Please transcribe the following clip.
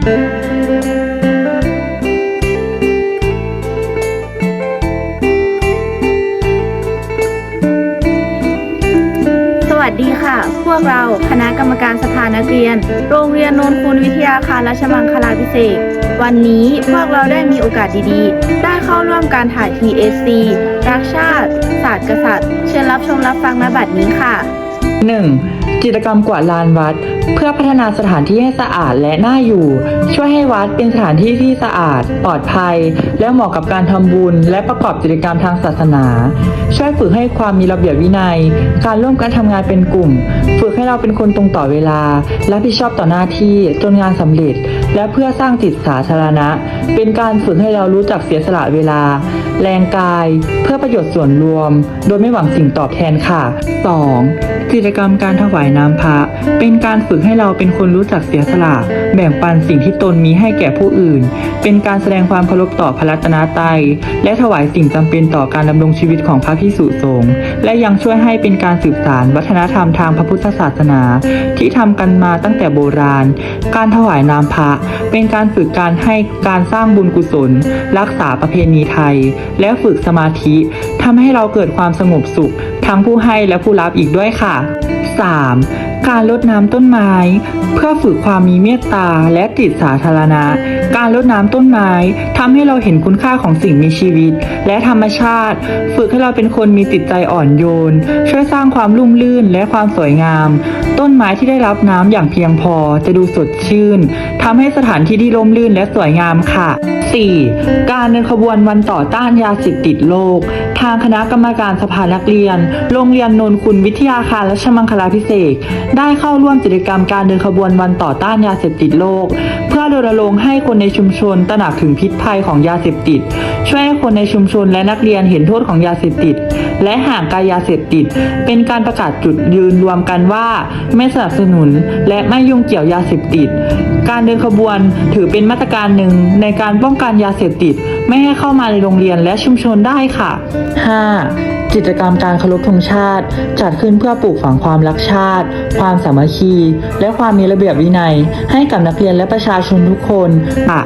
สวัสดีค่ะ พวกเราคณะกรรมการสภานักเรียน โรงเรียนโนนคุณวิทยาคารราชมังคลาพิเศษวันนี้พวกเราได้มีโอกาสดีๆ ได้เข้าร่วมการถ่าย TSC รักชาติ ศาสตร์กษัตริย์ เชิญรับชมรับฟังณบัดนี้ค่ะ 1. จิตรกรรมกวาดลานวัด เพื่อพัฒนาสถานที่ให้สะอาดและน่าอยู่ ช่วยให้วัดเป็นสถานที่ที่สะอาด ปลอดภัย และเหมาะกับการทำบุญ และประกอบกิจกรรมทางศาสนา ช่วยฝึกให้ความมีระเบียบวินัย การร่วมกันทำงานเป็นกลุ่ม ฝึกให้เราเป็นคนตรงต่อเวลา รับผิดชอบต่อหน้าที่จนงานสำเร็จ และเพื่อสร้างจิตสาธารณะ เป็นการฝึกให้เรารู้จักเสียสละเวลา แรงกาย เพื่อประโยชน์ส่วนรวม โดยไม่หวังสิ่งตอบแทนค่ะ 2. กิจกรรมการถวายน้ำพระ เป็นการฝึกให้เราเป็นคนรู้จักเสียสละ แบ่งปันสิ่งที่ตนมีให้แก่ผู้อื่น เป็นการแสดงความเคารพต่อพระรัตนตรัยและถวายสิ่งจำเป็นต่อการดำรงชีวิตของพระพิสุสงฆ์และยังช่วยให้เป็นการสืบสานวัฒนธรรมทางพระพุทธศาสนา ที่ทำกันมาตั้งแต่โบราณ การถวายน้ำพระเป็นการฝึกการให้การสร้างบุญกุศล รักษาประเพณีไทย และฝึกสมาธิทำให้เราเกิดความสงบสุข ทั้งผู้ให้และผู้รับอีกด้วยค่ะ 3. การลดน้ำต้นไม้ เพื่อฝึกความมีเมตตาและจิตสาธารณะ การลดน้ำต้นไม้ทำให้เราเห็นคุณค่าของสิ่งมีชีวิต และธรรมชาติ ฝึกให้เราเป็นคนมีจิตใจอ่อนโยน ช่วยสร้างความลุ่มลื่นและความสวยงาม ต้นไม้ที่ได้รับน้ำอย่างเพียงพอจะดูสดชื่นทำให้สถานที่ที่ร่มรื่นและสวยงามค่ะ 4. การเดินขบวนวันต่อต้านยาเสพติดโลก ทางคณะกรรมการสภานักเรียน โรงเรียนนนคุณวิทยาคารและชมังคลาพิเศษได้เข้าร่วมกิจกรรมการเดินขบวนวันต่อต้านยาเสพติดโลก เพื่อรณรงค์ให้คนในชุมชนตระหนักถึงพิษภัยของยาเสพติด ช่วยให้คนในชุมชนและนักเรียนเห็นโทษของยาเสพติด และห่างไกลยาเสพติด เป็นการประกาศจุดยืนรวมกันว่า ไม่สนับสนุนและไม่ยุ่งเกี่ยวยาเสพติด การเดินขบวนถือเป็นมาตรการหนึ่งในการป้องกันยาเสพติด ไม่ให้เข้ามาในโรงเรียนและชุมชนได้ค่ะ 5. กิจกรรมการเคารพธงชาติ จัดขึ้นเพื่อปลูกฝังความรักชาติ ความสามัคคี และความมีระเบียบวินัย ให้กับนักเรียนและประชาชนทุกคนค่ะ